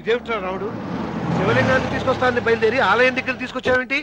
ఇదేమిట్రా రాముడు? శివలింగాన్ని తీసుకొస్తానని బయలుదేరి ఆలయం దగ్గర తీసుకొచ్చావేంటి?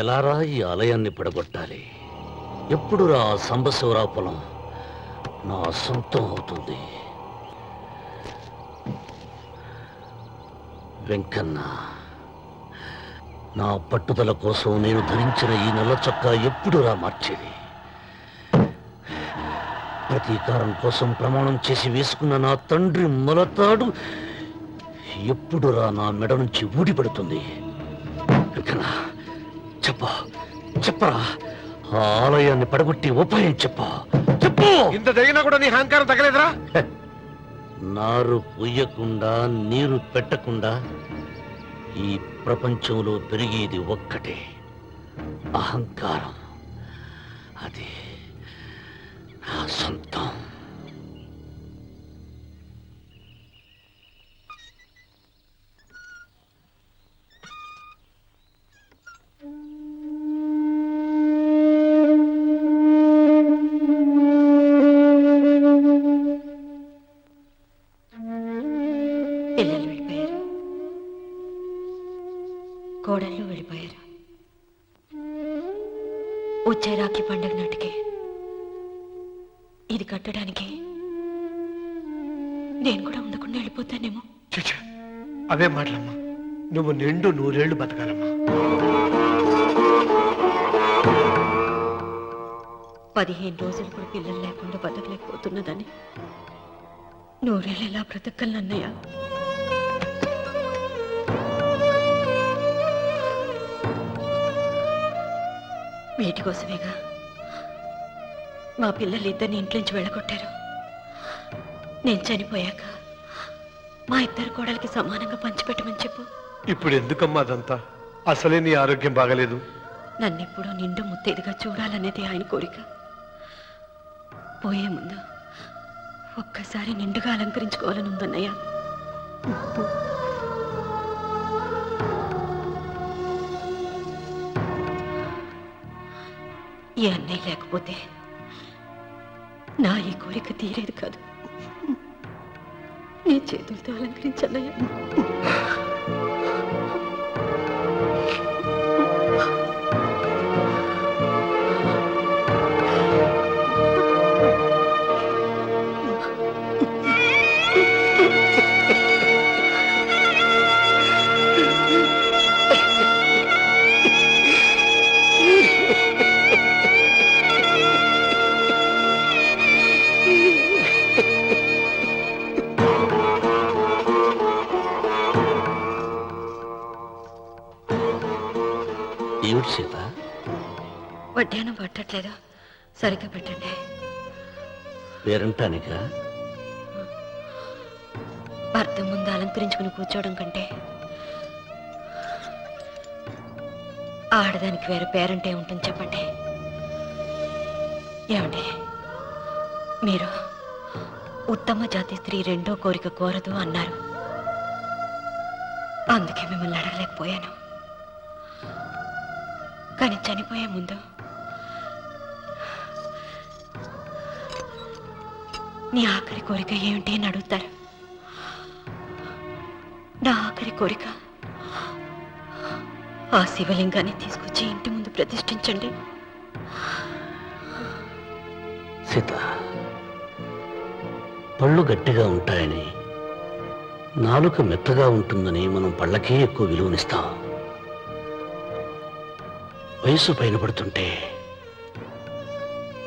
ఎలారా ఈ ఆలయాన్ని పడగొట్టాలి? ఎప్పుడురా ఆ సంబశివరా పొలం నా సొంతం అవుతుంది? వెంకన్న నా పట్టుదల కోసం నేను ధరించిన ఈ నల్ల చొక్కా ఎప్పుడురా మార్చేది? ప్రతీకారం కోసం ప్రమాణం చేసి వేసుకున్న నా తండ్రి మొలతాడు. ఎప్పుడురా నా మెడ నుంచి ఊడిపడుతుంది వెంకన్న చెప్ప చెప్పరా? ఆ ఆలయాన్ని పడగొట్టి ఉపాయం చెప్ప. చెప్పు! ఇంత జరిగినా కూడా నీ అహంకారం తగ్గలేదురా? నారు పొయ్యకుండా నీరు పెట్టకుండా ఈ ప్రపంచంలో పెరిగేది ఒక్కటే. అహంకారం. అది నా సొంతం పిల్లలు వెళ్ళిపోయారు కోడళ్ళు వెళ్ళిపోయారు వచ్చే రాఖీ పండుగ నాటికి ఇది కట్టడానికి. నేను కూడా ఉండకుండా వెళ్ళిపోతానేమో. అవే మాటలమ్మా. నువ్వు నిండు నూరేళ్ళు బతకాలమ్మా. పదిహేను రోజులు కూడా పిల్లలు లేకుండా బతకలేకపోతున్నదని. నూరేళ్ళు ఎలా బ్రతకలన్నయ్య వీటి కోసమేగా? మా పిల్లలు ఇద్దరిని ఇంట్లోంచి వెళ్ళగొట్టారు. నేను చనిపోయాక మా ఇద్దరు కోడలికి సమానంగా పంచిపెట్టమని చెప్పు. ఇప్పుడు ఎందుకమ్మా అదంతా? అసలే నీ ఆరోగ్యం బాగలేదు. నన్నెప్పుడూ నిండు ముత్తైదుగా చూడాలనేది ఆయన కోరిక. పోయే ముందు ఒక్కసారి నిండుగా అలంకరించుకోవాలని ఉందన్నయ్య. ఈ అన్నయ్య లేకపోతే నా ఈ కోరిక తీరేది కాదు. నీ చేతులతో అలంకరించన్నయ్య. పట్టట్లేదు. సరిగ్గా పెట్టండి. పేరంటానికా భర్త ముందు అలంకరించుకుని కూర్చోవడం కంటే ఆడదానికి వేరే పేరంటే ఉంటుంది చెప్పండి. ఏమండి? మీరు ఉత్తమ జాతి స్త్రీ రెండో కోరిక కోరదు అన్నారు. అందుకే మిమ్మల్ని అడగలేకపోయాను. కానీ చనిపోయే ముందు నీ ఆఖరి కోరిక ఏమిటి అని అడుగుతారు. నా ఆఖరి కోరిక ఆ శివలింగాన్ని తీసుకొచ్చి ఇంటి ముందు ప్రతిష్ఠించండి. సీత పళ్ళు గట్టిగా ఉంటాయని నాలుక మెత్తగా ఉంటుందని మనం పళ్ళకే ఎక్కువ విలువనిస్తాం. వయసు పైన పడుతుంటే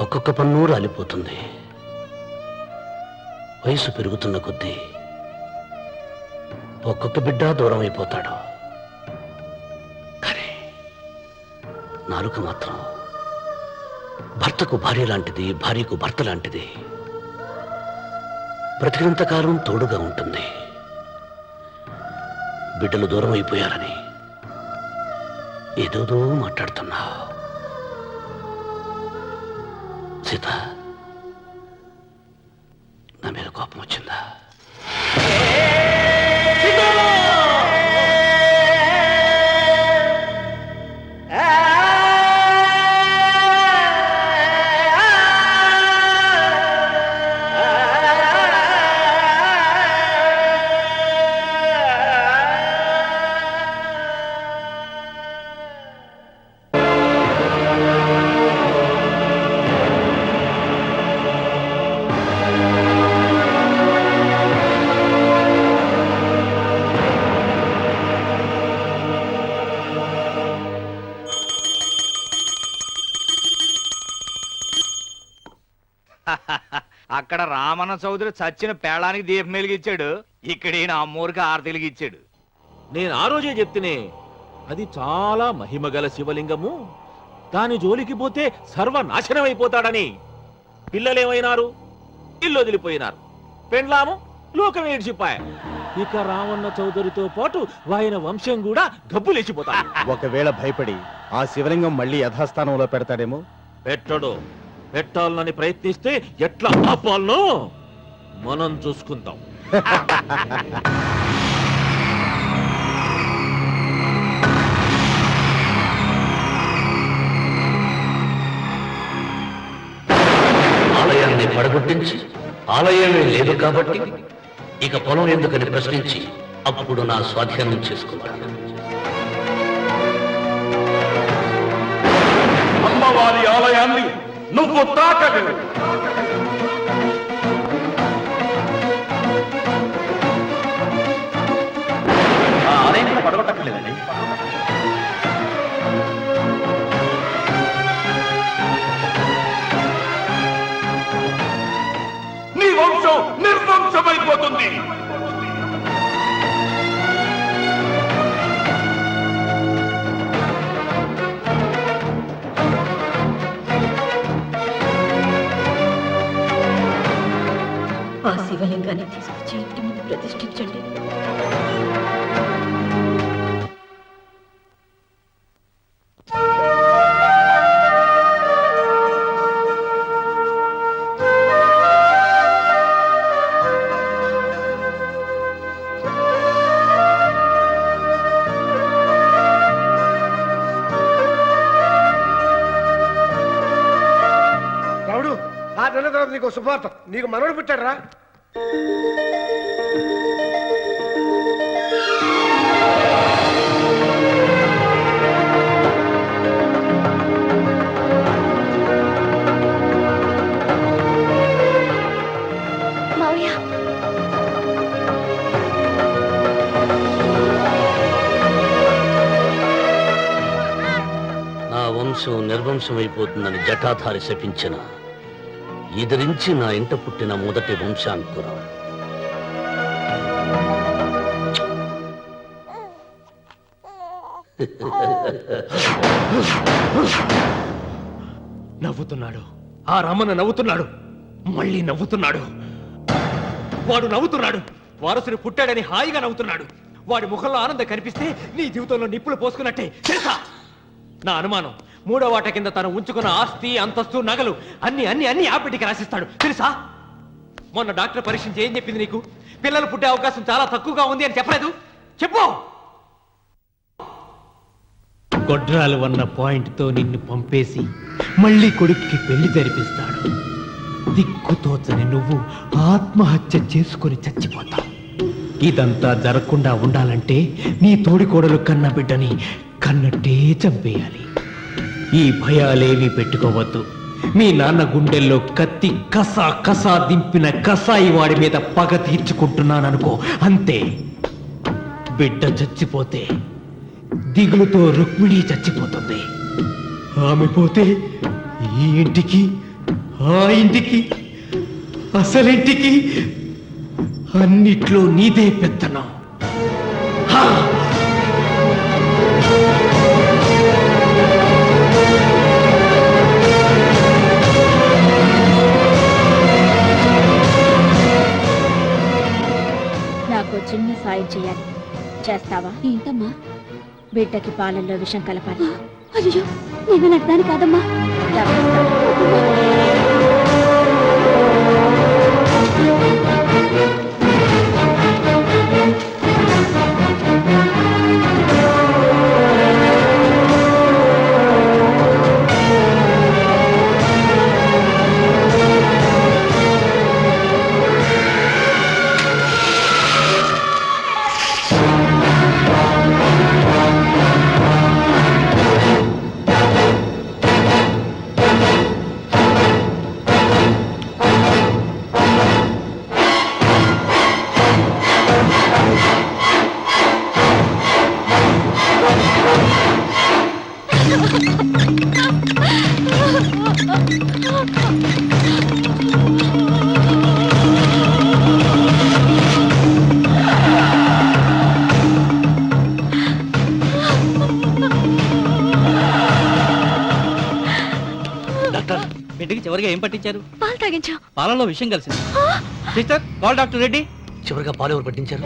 ఒక్కొక్క పన్ను రాలిపోతుంది వయసు పెరుగుతున్న కొద్దీ ఒక్కొక్క బిడ్డ దూరం అయిపోతాడు. కానీ నాలుక మాత్రం భర్తకు భార్య లాంటిది భార్యకు భర్త లాంటిది. బ్రతికినంత కాలం తోడుగా ఉంటుంది. బిడ్డలు దూరం అయిపోయారని ఏదోదో మాట్లాడుతున్నావు సీత నా అక్కడ రామన్న చౌదరి చచ్చిన పేళానికి దీపం వెలిగించాడు. ఇక్కడ ఈయన అమ్మూరికి ఆరతి వెలిగించాడు. నేను ఆ రోజే చెప్తేనే అది చాలా మహిమగల శివలింగము. దాని జోలికి పోతే సర్వనాశనం అయిపోతాడని పిల్లలేమైనారు? ఇల్లు వదిలిపోయినారు. పెండ్లాము లోకం ఏడ్చిపాయ. ఇక రావణ చౌదరితో పాటు ఆయన వంశం కూడా గబ్బులేచిపోతాడు ఒకవేళ భయపడి ఆ శివలింగం మళ్ళీ యథాస్థానంలో పెడతాడేమో? పెట్టడు. పెట్టాలని ప్రయత్నిస్తే ఎట్లా ఆపాలనో మనం చూసుకుందాం. ఆలయాన్ని పడగొట్టించి ఆలయమే లేదు కాబట్టి ఇక పొలం ఎందుకని ప్రశ్నించి అప్పుడు నా స్వాధీనం చేసుకుంటాను అమ్మవారి ఆలయాన్ని నువ్వు తాకడు ఆ పడగొట్టక్కర్లేదండి. నీకు శుభార్త. నీకు మనవడు పుట్టాడు రా మావయ్య. నా వంశం నిర్వంశమైపోతుందని జటాధారి శపించిన ఎదిరించి నా ఇంట పుట్టిన మొదటి వంశాంకురం నవ్వుతున్నాడు. ఆ రమణ నవ్వుతున్నాడు. మళ్ళీ నవ్వుతున్నాడు. వాడు నవ్వుతున్నాడు. వారసుడు పుట్టాడని హాయిగా నవ్వుతున్నాడు. వాడి ముఖంలో ఆనందం కనిపిస్తే నీ జీవితంలో నిప్పులు పోసుకున్నట్టే. తెలుసా? నా అనుమానం. మూడో వాట కింద తను ఉంచుకున్న ఆస్తి అంతస్తు నగలు అన్ని అన్ని అన్ని ఆపిటికి రాసిస్తాడు. తెలుసా? మొన్న డాక్టర్ పరీక్షించి ఏం చెప్పింది నీకు? పిల్లలు పుట్టే అవకాశం చాలా తక్కువగా ఉంది అని చెప్పలేదు? చెప్పు! గొడ్రాలు ఉన్న పాయింట్తో నిన్ను పంపేసి మళ్ళీ కొడుక్కి పెళ్ళి జరిపిస్తాడు. దిక్కుతోచని నువ్వు ఆత్మహత్య చేసుకొని చచ్చిపోతావు ఇదంతా జరగకుండా ఉండాలంటే నీ తోడికోడలు కన్న బిడ్డని కన్నట్టే చంపేయాలి. ఈ భయాలేవి పెట్టుకోవద్దు. మీ నాన్న గుండెల్లో కత్తి కసా కసా దింపిన కసాయి వాడి మీద పగ తీర్చుకుంటున్నాననుకో అంతే. బిడ్డ చచ్చిపోతే దిగులుతో రుక్మిణి చచ్చిపోతుంది. ఆమె పోతే ఈ ఇంటికి ఆ ఇంటికి అసలింటికి అన్నిట్లో నీదే పెత్తనం. సాయం చేయాలి. చేస్తావా? ఏంటమ్మా? బిడ్డకి పాలల్లో విషం కలపాలి. అయ్యో నేను నడ్డాను కాదమ్మా. డాక్టర్ బిడ్డకి చివరిగా ఏం పట్టించారు? పాలు తాగించాం. పాలలో విషయం కలిసింది. Sister call doctor Reddy? చివరిగా పాలు ఎవరు పట్టించారు?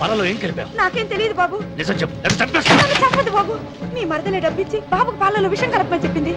పాలలో ఏం కలిపావు? నాకేం తెలియదు బాబు. నిజం చెప్పు. నన్ను చంపదు బాబు. మీ మరదలే డబ్బిచ్చి బాబుకు పాలలో విషం కలపమని చెప్పింది.